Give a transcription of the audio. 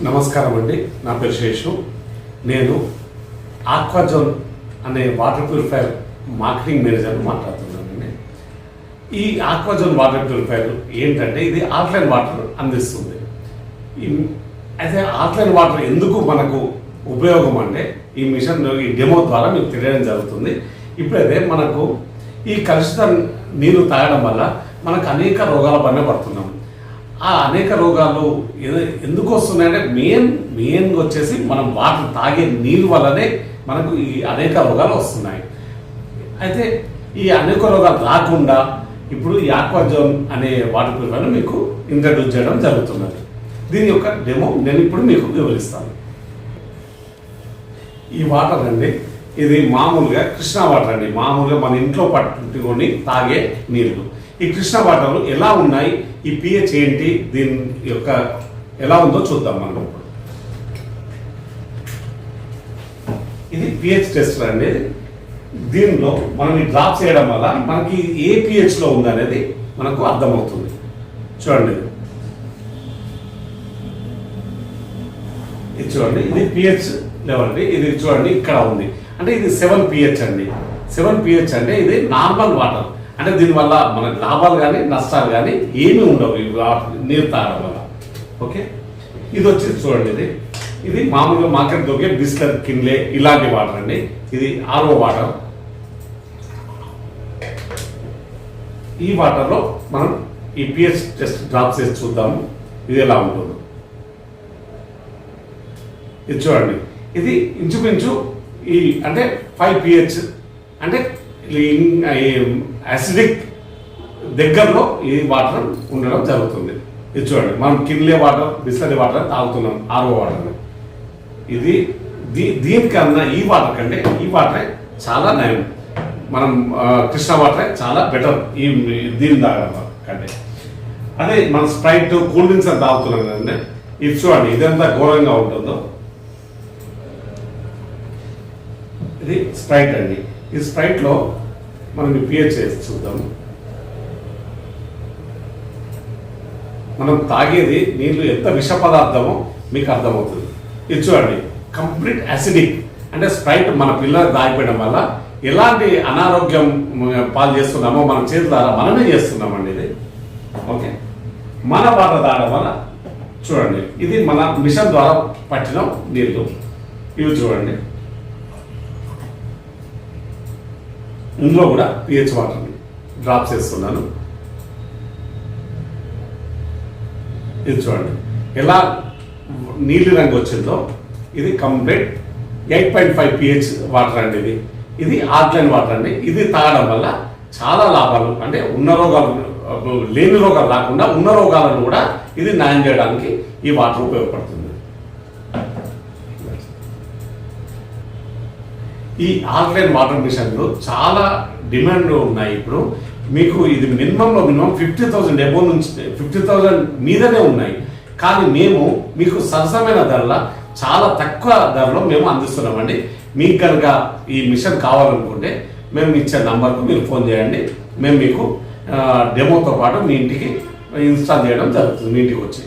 నమస్కారం అండి. నా పేరు శేషు. నేను ఆక్వాజోన్ అనే వాటర్ ప్యూరిఫైర్ మార్కెటింగ్ మేనేజర్ మాట్లాడుతున్నానండి. ఈ ఆక్వాజోన్ వాటర్ ప్యూరిఫైర్ ఏంటంటే ఇది ఆఫ్లైన్ వాటర్ అందిస్తుంది. అయితే ఆఫ్లైన్ వాటర్ ఎందుకు మనకు ఉపయోగం అంటే ఈ మిషన్ ఈ డెమో ద్వారా మీకు తెలియడం జరుగుతుంది. ఇప్పుడైతే మనకు ఈ కలుషిత నీరు తాగడం వల్ల మనకు అనేక రోగాల పైన పడుతున్నాం. ఆ అనేక రోగాలు ఎందుకు వస్తున్నాయంటే మెయిన్ మెయిన్గా వచ్చేసి మనం వాటర్ తాగే నీరు వల్లనే మనకు ఈ అనేక రోగాలు వస్తున్నాయి. అయితే ఈ అనేక రోగాలు రాకుండా ఇప్పుడు యాక్వాజోన్ అనే వాటర్ ప్యూరిఫైర్ మీకు ఇంట్రడ్యూస్ చేయడం జరుగుతున్నది. దీని యొక్క డెమో నేను ఇప్పుడు మీకు వివరిస్తాను. ఈ వాటర్ అండి ఇది మామూలుగా కృష్ణా వాటర్ అండి. మామూలుగా మన ఇంట్లో పట్టుకొని తాగే నీళ్ళు. ఈ కృష్ణ వాటర్లు ఎలా ఉన్నాయి? ఈ పిహెచ్ ఏంటి? దీని యొక్క ఎలా ఉందో చూద్దాం మనం ఇప్పుడు. ఇది పిహెచ్ టెస్ట్ అండి. దీనిలో మనం ఈ డ్రాప్ చేయడం వల్ల మనకి ఏ పిహెచ్లో ఉందనేది మనకు అర్థమవుతుంది. చూడండి. ఇది చూడండి. ఇది పిహెచ్ లెవెల్ అండి. ఇది చూడండి ఇక్కడ ఉంది. అంటే ఇది సెవెన్ పిహెచ్ అండి. సెవెన్ పిహెచ్ అంటే ఇది నార్మల్ వాటర్ అంటే దీనివల్ల మనకు లాభాలు కానీ నష్టాలు కానీ ఏమీ ఉండవు ఈ నీరు తాగడం వల్ల. ఓకే? ఇది వచ్చి చూడండి ఇది. ఇది మామూలుగా మార్కెట్ దొరికే బిస్లర్ కిన్లే ఇలాంటి వాటర్ అండి. ఇది ఆర్ఓ వాటర్. ఈ వాటర్లో మనం ఈ పిహెచ్ టెస్ట్ డ్రాప్ చేసి చూద్దాము. ఇది ఎలా ఉంటుంది. ఇది చూడండి. ఇది ఇంచుమించు ఈ అంటే ఫైవ్ పిహెచ్ అంటే యాసిడిక్ దగ్గరలో ఈ వాటర్ ఉండడం జరుగుతుంది. ఇది చూడండి మనం కిన్లే వాటర్ బిస్లరీ వాటర్ తాగుతున్నాం ఆర్ఓ వాటర్. ఇది దీ దీనికన్నా ఈ వాటర్ కంటే ఈ వాటరే చాలా నయం. మనం కృష్ణ వాటరే చాలా బెటర్ ఈ దీని తాగడం కంటే. అదే మనం స్ప్రైట్ కూల్ డ్రింక్స్ అని తాగుతున్నాం కదండి. ఇది చూడండి ఇదంతా ఘోరంగా ఉంటుందో. ఇది స్ప్రైట్ అండి. ఈ స్ప్రైట్లో మనం ఈ పిహెచ్ చేసి చూద్దాం. మనం తాగేది నీళ్ళు ఎంత విష పదార్థమో మీకు అర్థమవుతుంది. ఇది చూడండి కంప్లీట్ యాసిడిక్ అంటే స్ప్రైట్ మన పిల్లలకు తాగిపోయడం వల్ల ఎలాంటి అనారోగ్యం పాలు చేస్తున్నామో మన చేతుల ద్వారా మనమే చేస్తున్నామండి ఇది. ఓకే? మన వాటర్ తాగడం వల్ల చూడండి ఇది మన మిషన్ ద్వారా పట్టిన నీళ్ళు. ఇవి చూడండి. ఇందులో కూడా పిహెచ్ వాటర్ని డ్రాప్ చేస్తున్నాను. ఇది చూడండి. ఎలా నీలి రంగు వచ్చిందో ఇది complete eight point five pH water అండి ఇది. ఇది ఆర్గ్లైన్ వాటర్ అండి. ఇది తాగడం వల్ల చాలా లాభాలు అంటే ఉన్న రోగాలు లేని రోగాలు రాకుండా ఉన్న రోగాలను కూడా ఇది న్యాయం చేయడానికి ఈ వాటర్ ఉపయోగపడుతుంది. ఈ ఆన్లైన్ వాటర్ మిషన్లు చాలా డిమాండ్ ఉన్నాయి ఇప్పుడు. మీకు ఇది మినిమంలో మినిమం ఫిఫ్టీ థౌసండ్ ఎబో నుంచి ఫిఫ్టీ థౌసండ్ మీదనే ఉన్నాయి. కానీ మేము మీకు సరసమైన ధరల చాలా తక్కువ ధరలో మేము అందిస్తున్నామండి. మీకు కనుక ఈ మిషన్ కావాలనుకుంటే మేము ఇచ్చే నంబర్కు మీరు ఫోన్ చేయండి. మేము మీకు డెమోతో పాటు మీ ఇంటికి ఇన్స్టాల్ చేయడం జరుగుతుంది మీ ఇంటికి వచ్చి.